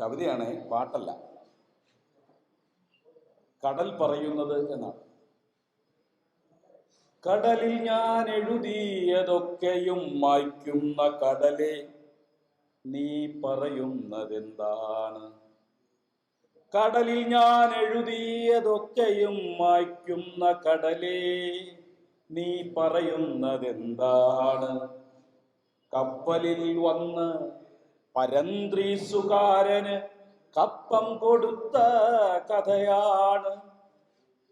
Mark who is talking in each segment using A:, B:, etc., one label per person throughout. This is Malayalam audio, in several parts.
A: കവിതയാണ് പാട്ടല്ല. കടൽ പറയുന്നത് എന്നാണ്. കടലിൽ ഞാൻ എഴുതിയതൊക്കെയും മായ്ക്കുന്ന കടലെ നീ പറയുന്നതെന്താണ്? കടലിൽ ഞാൻ എഴുതിയതൊക്കെയും മായ്ക്കുന്ന കടലേ നീ പറയുന്നതെന്താണ്? കപ്പലിൽ വന്ന് പരന്ത്രീസുകാരന് കപ്പം കൊടുത്ത കഥയാണ്.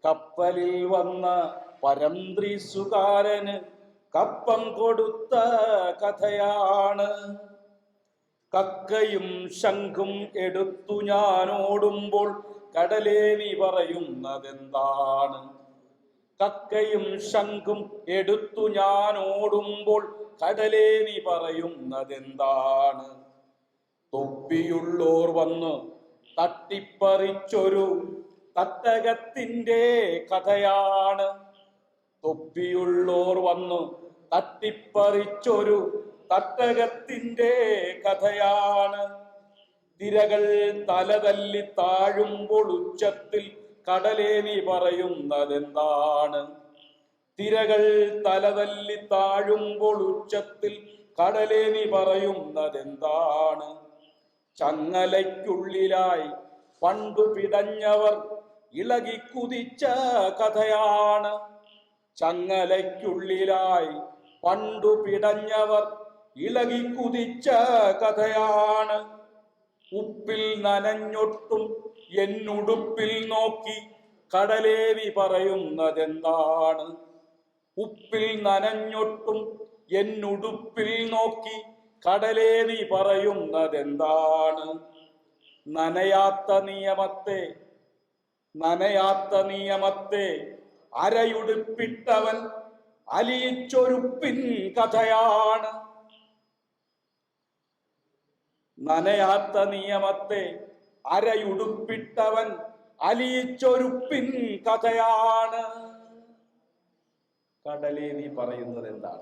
A: കപ്പലിൽ വന്ന പരന്ത്രീസുകാരന് കപ്പം കൊടുത്ത കഥയാണ്. കക്കയും ശംഖും എടുത്തു ഞാൻ ഓടുമ്പോൾ കടലേ നീ പറയുന്നതെന്താണ്? കക്കയും ശംഖും എടുത്തു ഞാൻ ഓടുമ്പോൾ കടലേ നീ പറയുന്നതെന്താണ്? തൊപ്പിയുള്ളോർ വന്ന് തട്ടിപ്പറിച്ചൊരു തട്ടകത്തിന്റെ കഥയാണ്. തൊപ്പിയുള്ളോർ വന്നു തട്ടിപ്പറിച്ചൊരു തട്ടകത്തിന്റെ കഥയാണ്. തിരകൾ തലതല്ലി താഴുമ്പോൾ ഉച്ചത്തിൽ കടലേനി പറയുന്നതെന്താണ്? തിരകൾ തലതല്ലി താഴുമ്പോൾ ഉച്ചത്തിൽ കടലേനി പറയുന്നതെന്താണ്? ചങ്ങലയ്ക്കുള്ളിലായി പണ്ടു പിടഞ്ഞവർ ഇളകി കുതിച്ച കഥയാണ്. ചങ്ങലയ്ക്കുള്ളിലായി പണ്ടു പിടഞ്ഞവർ ഇളകി കുതിച്ച കഥയാണ്. ഉപ്പിൽ നനഞ്ഞൊട്ടും എന്നുടുപ്പിൽ നോക്കി കടലേവി പറയുന്നതെന്താണ്? ഉപ്പിൽ നനഞ്ഞൊട്ടും എന്നുടുപ്പിൽ നോക്കി കടലേവി പറയുന്നതെന്താണ്? നനയാത്ത നിയമത്തെ നനയാത്ത നിയമത്തെ അരയുടുപ്പിട്ടവൻ അലിയിച്ചൊരുപ്പിൻ കഥയാണ്. നനയാത്ത നിയമത്തെ അരയുടുപ്പിട്ടവൻ അലിയിച്ചൊരുപ്പിൻ കഥയാണ്. കടലേ നീ പറയുന്നത് എന്താണ്